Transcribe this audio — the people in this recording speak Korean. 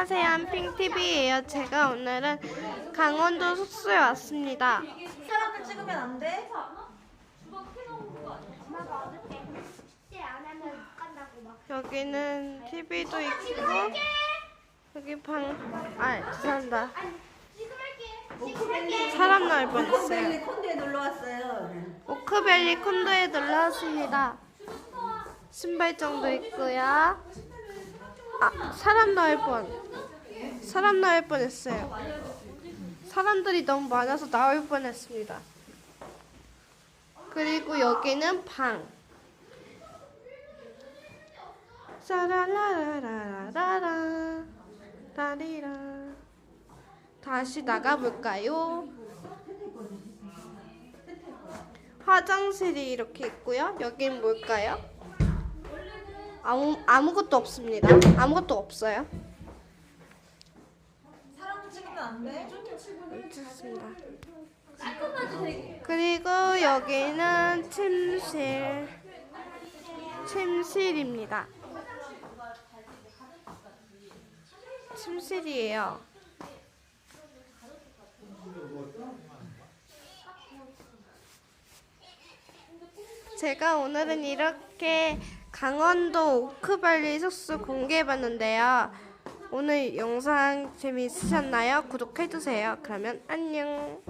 안녕하세요, 핑TV예요. 제가 오늘은 강원도 숙소에 왔습니다. 사람들 찍으면 안 돼? 여기는 TV도 있고 여기 방, 아 죄송합니다. 사람 나올 뻔했어요. 오크밸리 콘도에 놀러 왔어요. 오크밸리 콘도에 놀러 왔습니다. 신발장도 있고요. 아, 사람 나올 뻔. 사람 나올 뻔했어요. 사람들이 너무 많아서 나올 뻔했습니다. 그리고 여기는 방. 짜라라라라라라 라리라 다시 나가볼까요? 화장실이 이렇게 있고요. 여긴 뭘까요? 아무 아무것도 없습니다. 아무것도 없어요. 사람들 찍으면 안 돼? 좋습니다. 그리고 여기는 침실. 침실입니다. 침실이에요. 제가 오늘은 이렇게 강원도 오크밸리 숙소 공개해봤는데요. 오늘 영상 재미있으셨나요? 구독해주세요. 그러면 안녕.